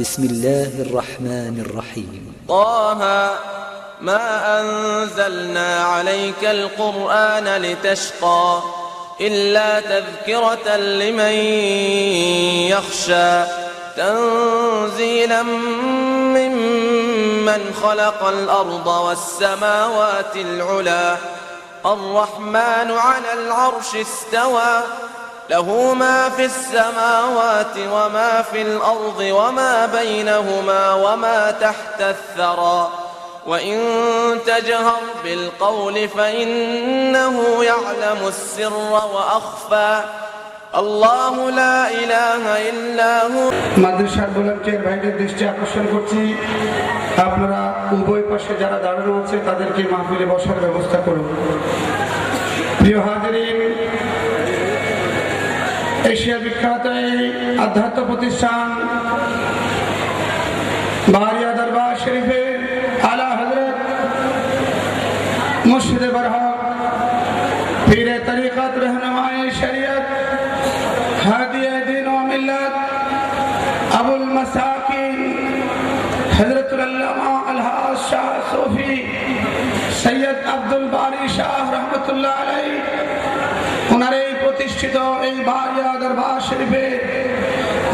بسم الله الرحمن الرحيم. طه ما أنزلنا عليك القرآن لتشقى إلا تذكرة لمن يخشى تنزيلا ممن خلق الأرض والسماوات العلا الرحمن على العرش استوى له ما في السماوات وما في الأرض وما بينهما وما تحت الثرى وإن تجهر بالقول فإنه يعلم السر وأخفى الله لا إله إلا هو মাদ্রাসার ভলান্টিয়ার ভাইদের দৃষ্টি আকর্ষণ করছি আপনারা উভয় পাশে যারা দাঁড়ানো আছে তাদেরকে মাহফিলে বসার ব্যবস্থা করুন প্রিয় হাজারিন এশিয়া বিখ্যাত এই আধ্যাত্ম প্রতিষ্ঠান বাহারিয়া দরবার শরীফের আলা হজরত মুর্শিদে বরহক পীরে তরিকত রহনমায় শরিয়ত, হাদিয়ে দিন ও মিল্লত, আবুল মাসাকিন হজরতুল আল্লামা আলহাজ শাহ সফি, সৈয়দ আব্দুল বারি শাহ রহমতুল্লাহ আলাই ওনার এই প্রতিষ্ঠিত এই বারিয়া দরবার শরীফে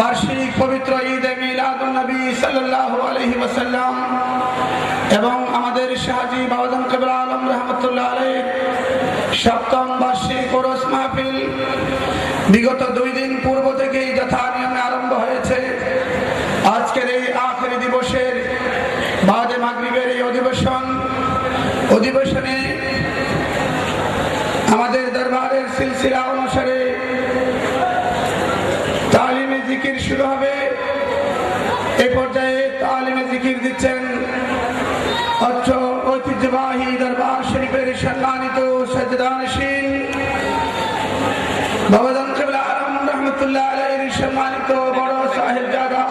বার্ষিক পবিত্র ঈদ এ মিলাদুন নবী সাল্লাল্লাহু আলাইহি ওয়াসাল্লাম এবং আমাদের শাহজি বাবাদান কবির আলম রহমতুল্লাহ আলাইহ সপ্তম বার্ষিক ওরস মাহফিল বিগত দুই দিন পূর্ব থেকেই যথা নিয়মে আরম্ভ হয়েছে। আজকের এই আখেরি দিবসের বাদে মাগরিবের এই অধিবেশন, অধিবেশনে আমাদের সিলসিলা অনুসারে তালিমে জিকির শুরু হবে। এ পর্যায়ে তালিমে জিকির দিচ্ছেন অত্র ঐতিহ্যবাহী দরবার শরীফের সম্মানিত সজ্জদানশীল বাবাদান কেবলা আলম রহমতুল্লাহ আলাইহির সম্মানিত বড় সাহেব জাদা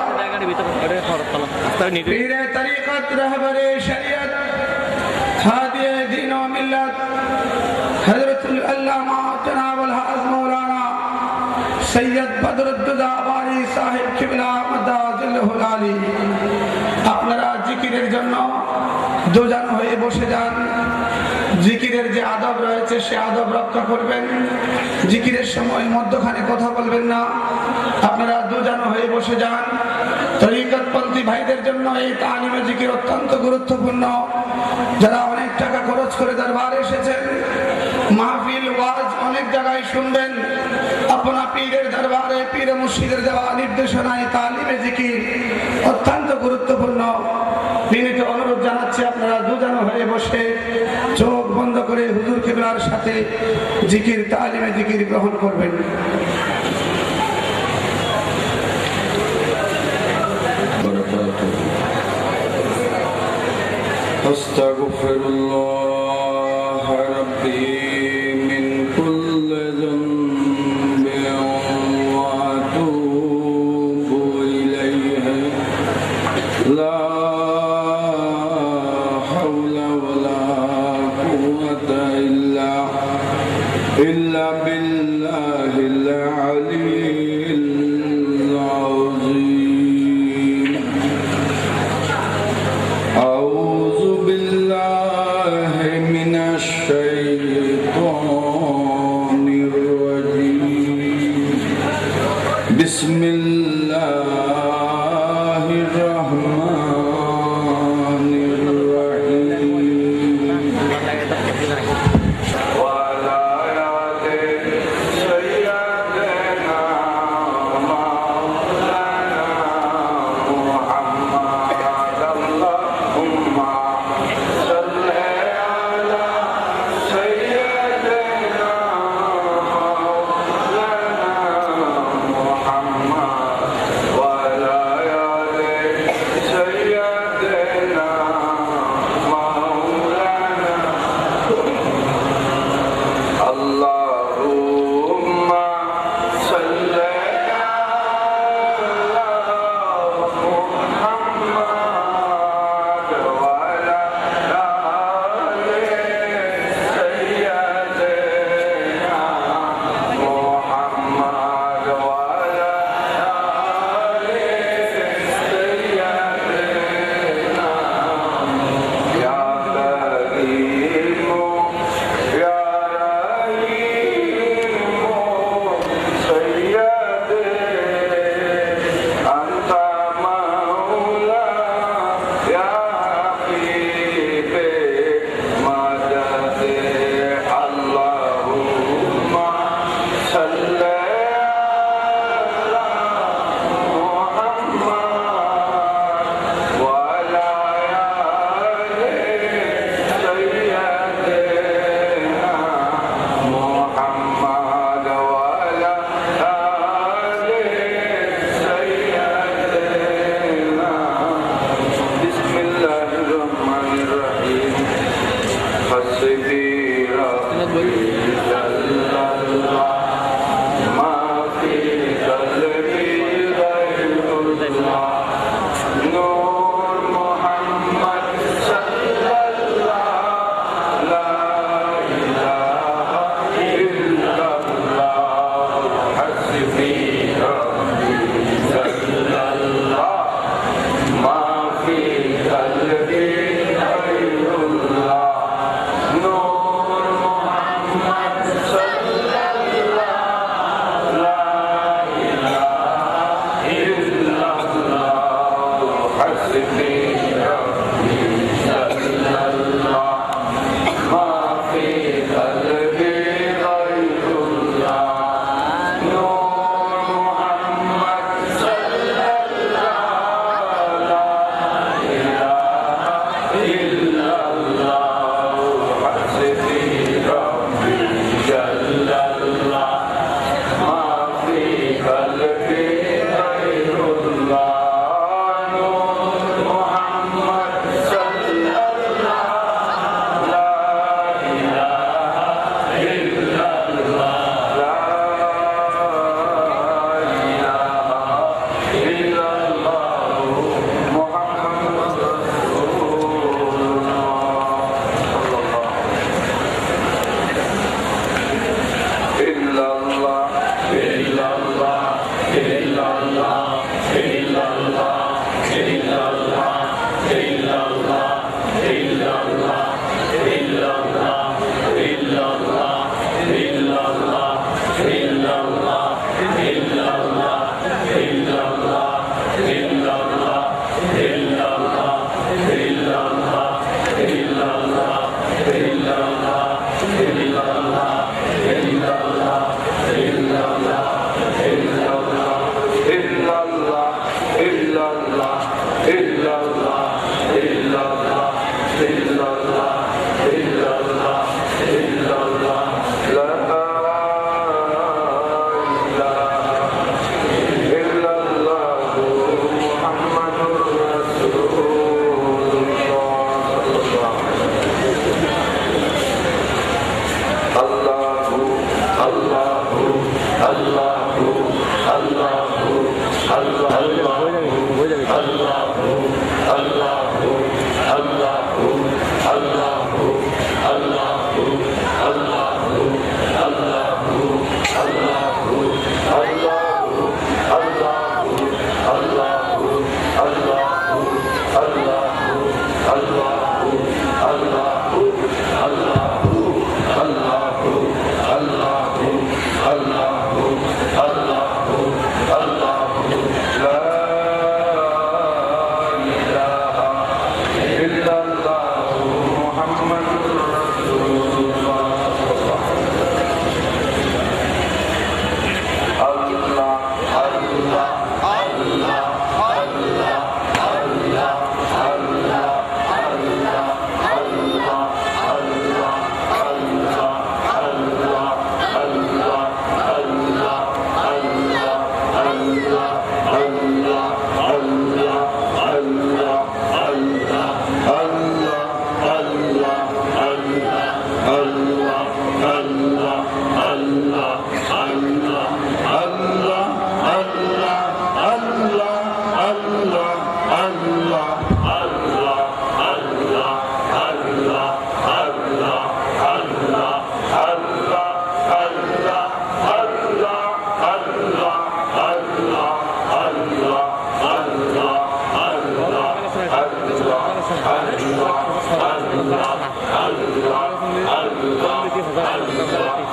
পীরে তরিকত রহবরে সৈয়দ বদরুদ্দোজা বারি সাহেব কিবলা আলী। আপনারা জিকিরের জন্য দুজন হয়ে বসে যান। জিকিরের যে আদব রয়েছে, সে আদব রক্ষা করবেন। জিকিরের সময় মধ্যখানে কথা বলবেন না। আপনারা দুজন হয়ে বসে যান। তরিকতপন্থী ভাইদের জন্য এই তালিমে জিকির অত্যন্ত গুরুত্বপূর্ণ। যারা অনেক টাকা খরচ করে দরবার এসেছেন মাহফিল ওয়াজ অনেক জায়গায় শুনবেন আপনা পীরের দরবারে পীর মুর্শিদের দেওয়া নির্দেশনায় তালিমে জিকির অত্যন্ত গুরুত্বপূর্ণ বিনীত অনুরোধ জানাচ্ছি আপনারা দুজন হয়ে বসে চোখ বন্ধ করে হুজুর কিবলার সাথে জিকির তালিমে জিকির গ্রহণ করবেন وبركاته أستغفر الله Богу. আলহামদুলিল্লাহ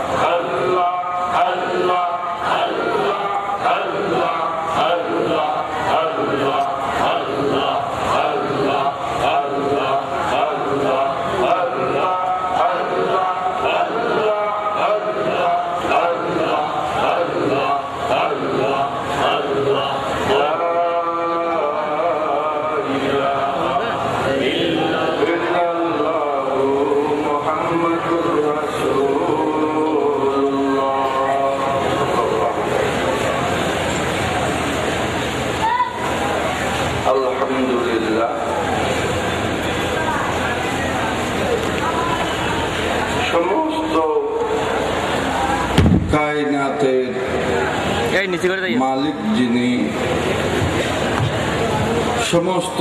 সমস্ত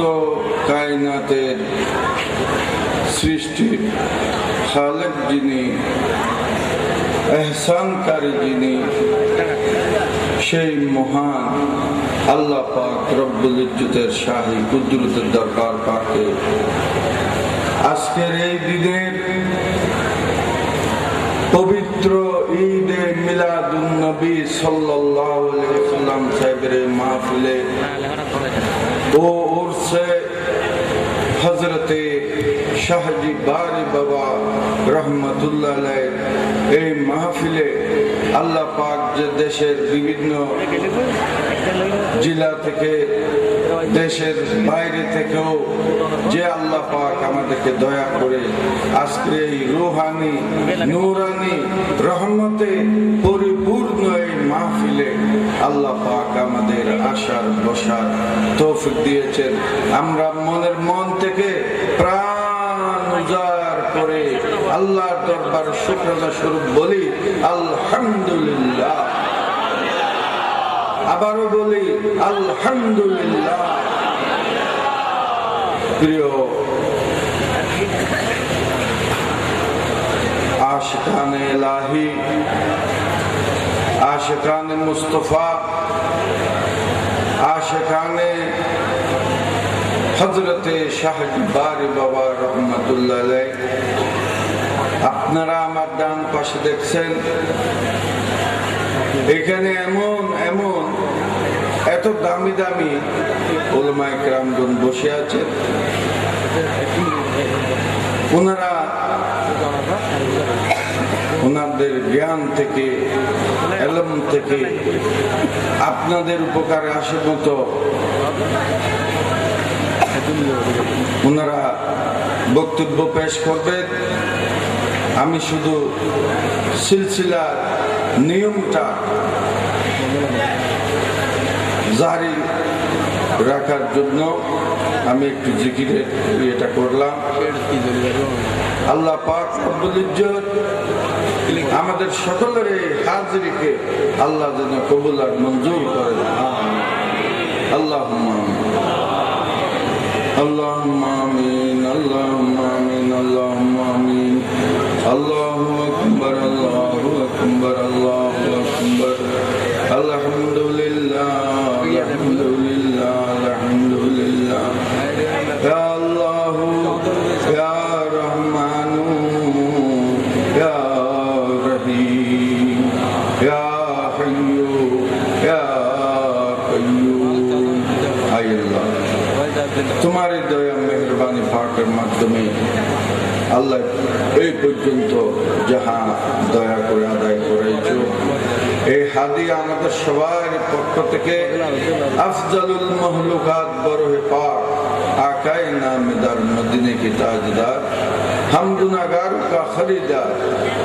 কায়নাতের সৃষ্টি, খালেক যিনি, এহসানকারী যিনি, সেই মহান আল্লাহ পাক রব্বুল ইজ্জতের শাহী কুদরতের দরকার পাকে। আজকের এই দিনের পবিত্র ঈদে মিলাদুন নবী সাল্লাল্লাহু আলাইহি সাল্লাম সাহেবের এই মাহফিলে ও উরসে হজরতে শাহজি বারি বাবা রহমতুল্লাহ আলাইহ এই মাহফিলে আল্লাহ পাক যে দেশের বিভিন্ন জেলা থেকে দেশের বাইরে থেকেও যে আল্লাহ পাক আমাদেরকে দয়া করে আজকে এই রুহানি, নুরানি, রহমতে পরিপূর্ণ এই মাহফিলে আল্লাহ পাক আমাদের আশার বসার তৌফিক দিয়েছেন। আমরা মনের মন থেকে প্রাণ উজাড় করে আল্লাহর দরবার শুক্রতা স্বরূপ বলি, আলহামদুলিল্লাহ। আবারও বলি, আলহামদুলিল্লাহ। প্রিয় আশকানে এলাহি মুস্তফা আশকানে হজরতে শাহজি বারি বাবা রহমতুল্লাহ আপনারা আমার ডান পাশে দেখছেন এখানে এমন এমন। এত দামি দামি ওলমায় বসে আছেন ওনারা ওনাদের জ্ঞান থেকে, এলম থেকে আপনাদের উপকারে আসে মতো ওনারা বক্তব্য পেশ করবেন। আমি শুধু সিলসিলার নিয়মটা জারি রাখার জন্য আমি একটু জিকিরে এটা করলাম। আল্লাহ পাক আমাদের সকলের এই হাজরিকে আল্লাহ যেন কবুল আর মঞ্জুর করেন। আল্লাহ আল্লাহ আল্লাহ আল্লাহ الله পর্যন্ত যাহা দয়া করে আদায় করাইছ এই হাদিয়া আমাদের সবার পক্ষ থেকে আফজালুল মহলুকাত বরহে পাক আকায় নামেদার মদিনে কি তাজদার ہم گناگار کا خریدار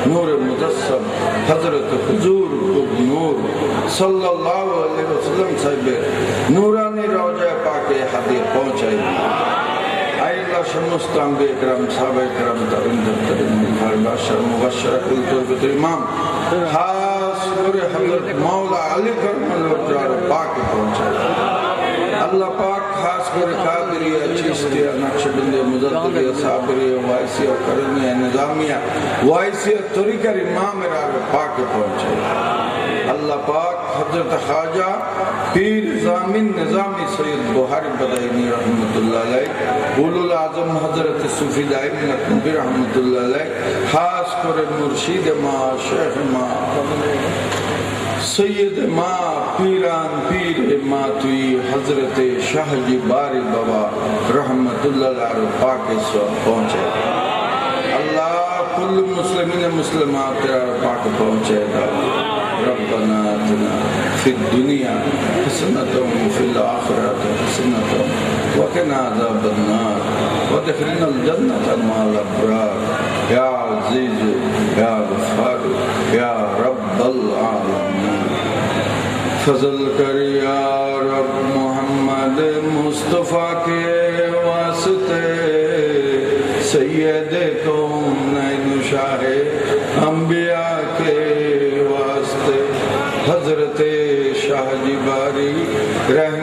نور مجسم حضرت حضور نور صلی اللہ علیہ وسلم صاحب نورانی روجہ پاک حدیث پہنچائی আল্লাহ সমস্ত আম্বে একরাম সাহাবা একরাম তরুণ দপ্তরের মুখার বাসার মুবাশশার কুল তরবতের ইমাম। খাস করে হযরত মাওলা আলী করমাল্লাহ পাকে পৌঁছায়। আল্লাহ পাক খাস করে কাদরিয়া চিশতিয়া নকশবন্দিয়া মুজাদ্দিদিয়া, সাবরিয়া, ওয়াইসিয়া করনিয়া নিজামিয়া, ওয়াইসিয়া তরিকার ইমামের আগে পাকে পৌঁছায়। আল্লাহ পাক حضرت خواجہ پیر زامن نظام سید بہر بدائنی رحمت اللہ علیہ غول العظم حضرت صوفی دائم نقبی رحمت اللہ علیہ، خاص کر مرشید ما شیخ ما، سید ما پیران پیر ما توی حضرت شاہ جی بار بابا رحمت اللہ علیہ پاک سو پہنچے۔ اللہ کل مسلمین مسلمات پاک پہنچے گا۔ ربنا آتنا في الدنيا حسنة وفي الآخرة حسنة وقنا عذاب النار. ودخلنا الجنة مع الأبرار. يا عزيز، يا غفار، يا رب العالمين. فضل کر یا رب محمد مصطفیٰ کے واسطے سید قوم نئے نشاہے Grazie.